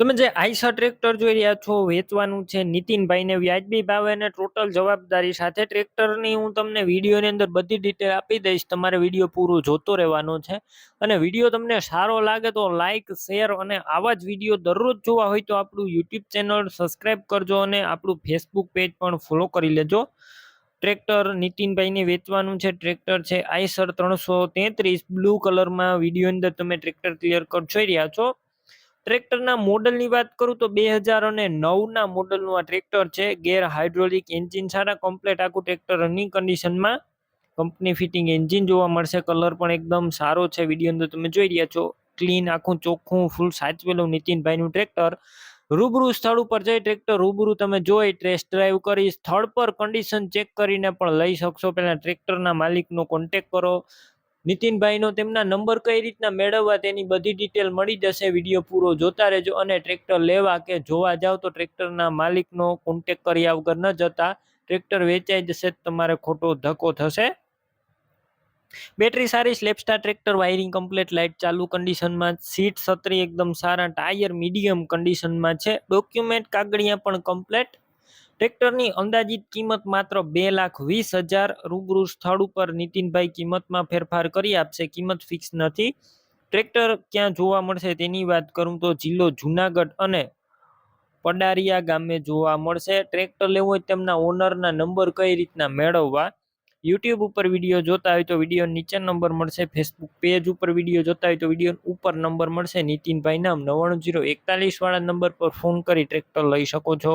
તમે જે Eicher tractor જોઈ રહ્યા છો, વેચવાનું છે નીતિનભાઈને વ્યાજબી ભાવે અને ટોટલ જવાબદારી સાથે ટ્રેક્ટરની હું તમને વિડીયોની અંદર બધી ડિટેલ આપી દઈશ. તમારે વીડિયો પૂરો જોતો રહેવાનો છે અને વીડિયો તમને સારો લાગે તો લાઇક શેર અને આવા જ વીડિયો દરરોજ જોવા હોય તો આપણું યુટ્યુબ ચેનલ સબસ્ક્રાઈબ કરજો અને આપણું ફેસબુક પેજ પણ ફોલો કરી લેજો. ટ્રેક્ટર નીતિનભાઈને વેચવાનું છે, ટ્રેક્ટર છે આઈસર ત્રણસો તેત્રીસ બ્લુ કલરમાં વીડિયો અંદર તમે ટ્રેક્ટર ક્લિયર કર જોઈ રહ્યા છો. ટ્રેક્ટરના મોડલની વાત કરું તો બે હજાર અને નવના મોડલનું આ ટ્રેક્ટર છે. ગેર હાઇડ્રોલિક એન્જિન સારા કમ્પ્લેટ આખું ટ્રેક્ટર રનિંગ કન્ડિશનમાં કંપની ફિટિંગ એન્જિન જોવા મળશે કલર પણ એકદમ સારો છે વીડિયો અંદર તમે જોઈ રહ્યા છો. ક્લીન આખું ચોખ્ખું ફૂલ સાચવેલું નીતિનભાઈનું ટ્રેક્ટર. રૂબરૂ સ્થળ ઉપર જઈ ટ્રેક્ટર રૂબરૂ તમે જોઈ ટેસ્ટ ડ્રાઈવ કરી, સ્થળ પર કન્ડિશન ચેક કરીને પણ લઈ શકશો. પહેલાં ટ્રેક્ટરના માલિકનો કોન્ટેક કરો. નીતિનભાઈનો તેમના નંબર કઈ રીતના મેળવવા તેની બધી ડિટેલ મળી જશે વીડિયો પૂરો જોતા રહેજો અને ટ્રેક્ટર લેવા કે જોવા જાવ તો ટ્રેક્ટરના માલિકનો કોન્ટેક કર્યા વગર ન જતા ટ્રેક્ટર વેચાઈ જશે તમારે ખોટો ધક્કો થશે. બેટરી સારી સ્લેપસ્ટાર ટ્રેક્ટર વાયરિંગ કમ્પ્લીટ લાઇટ ચાલુ કન્ડિશનમાં સીટ સત્રી એકદમ સારા ટાયર મીડિયમ કન્ડિશનમાં છે. ડોક્યુમેન્ટ કાગળિયા પણ કમ્પ્લેટ ટ્રેક્ટરની અંદાજિત કિંમત માત્ર બે લાખ વીસ હજાર રૂબરૂ સ્થળ ઉપર નીતિનભાઈ કિંમતમાં ફેરફાર કરી આપશે. કિંમત ફિક્સ નથી. ટ્રેક્ટર ક્યાં જોવા મળશે તેની વાત કરું તો જિલ્લો જુનાગઢ અને પડારિયા ગામે જોવા મળશે. ટ્રેક્ટર લેવું હોય તેમના ઓનરના નંબર કઈ રીતના મેળવવા? યુટ્યુબ ઉપર વીડિયો જોતા હોય તો વીડિયો નીચે નંબર મળશે. ફેસબુક પેજ ઉપર વીડિયો જોતા હોય તો વીડિયો ઉપર નંબર મળશે. નીતિનભાઈ નામ નવ્વાણું જીરો એકતાલીસ વાળા નંબર પર ફોન કરી ટ્રેક્ટર લઈ શકો છો.